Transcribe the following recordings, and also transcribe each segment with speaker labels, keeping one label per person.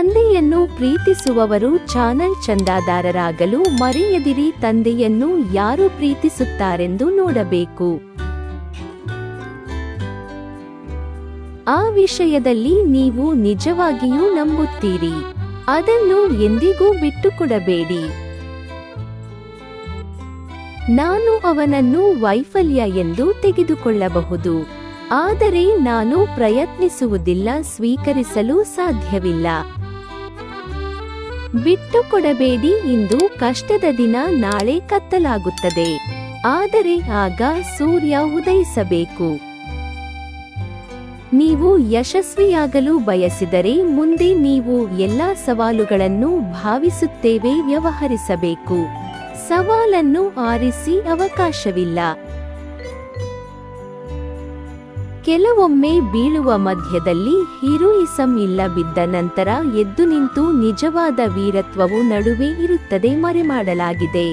Speaker 1: ತಂದೆಯನ್ನು ಪ್ರೀತಿಸುವವರು ಚಾನಲ್ ಚಂದಾದಾರರಾಗಲು ಮರೆಯದಿರಿ. ತಂದೆಯನ್ನು ಯಾರು ಪ್ರೀತಿಸುತ್ತಾರೆಂದು ನೋಡಬೇಕು. ಆ ವಿಷಯದಲ್ಲಿ ನೀವು ನಿಜವಾಗಿಯೂ ನಂಬುತ್ತೀರಿ. ಅದನ್ನು ಎಂದಿಗೂ ಬಿಟ್ಟುಕೊಡಬೇಡಿ. ನಾನು ಅವನನ್ನು ವೈಫಲ್ಯ ಎಂದು ತೆಗೆದುಕೊಳ್ಳಬಹುದು. ಆದರೆ ನಾನು ಪ್ರಯತ್ನಿಸುವುದಿಲ್ಲ, ಸ್ವೀಕರಿಸಲು ಸಾಧ್ಯವಿಲ್ಲ. ಬಿಟ್ಟುಕೊಡಬೇಡಿ ಇಂದು ಕಷ್ಟದ ದಿನ ನಾಳೆ ಕತ್ತಲಾಗುತ್ತದೆ. ಆದರೆ ಆಗ ಸೂರ್ಯ ಉದಯಿಸಬೇಕು. ನೀವು ಯಶಸ್ವಿಯಾಗಲು ಬಯಸಿದರೆ ಮುಂದೆ ನೀವು ಎಲ್ಲಾ ಸವಾಲುಗಳನ್ನು ಭಾವಿಸುತ್ತೇವೆ, ವ್ಯವಹರಿಸಬೇಕು. ಸವಾಲನ್ನು ಆರಿಸಿ ಅವಕಾಶವಿಲ್ಲ. ಕೆಲವೊಮ್ಮೆ ಬೀಳುವ ಮಧ್ಯದಲ್ಲಿ ಹೀರೋಯಿಸಂ ಇಲ್ಲ ಬಿದ್ದ ನಂತರ ಎದ್ದು ನಿಂತು ನಿಜವಾದ ವೀರತ್ವವು ನಡುವೆ ಇರುತ್ತದೆ ಮರೆಮಾಡಲಾಗಿದೆ.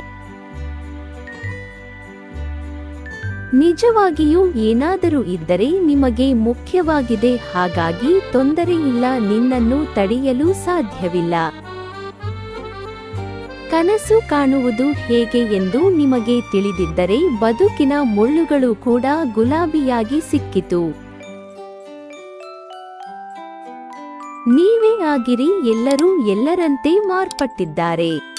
Speaker 1: ನಿಜವಾಗಿಯೂ ಏನಾದರೂ ಇದ್ದರೆ ನಿಮಗೆ ಮುಖ್ಯವಾಗಿದೆ, ಹಾಗಾಗಿ ತೊಂದರೆಯಿಲ್ಲ ನಿನ್ನನ್ನು ತಡೆಯಲು ಸಾಧ್ಯವಿಲ್ಲ. ಕನಸು ಕಾಣುವುದು ಹೇಗೆ ಎಂದು ನಿಮಗೆ ತಿಳಿದಿದ್ದರೆ ಬದುಕಿನ ಮುಳ್ಳುಗಳು ಕೂಡ ಗುಲಾಬಿಯಾಗಿ ಸಿಕ್ಕಿತು. ನೀವೇ ಆಗಿರಿ, ಎಲ್ಲರೂ ಎಲ್ಲರಂತೆ ಮಾರ್ಪಟ್ಟಿದ್ದಾರೆ.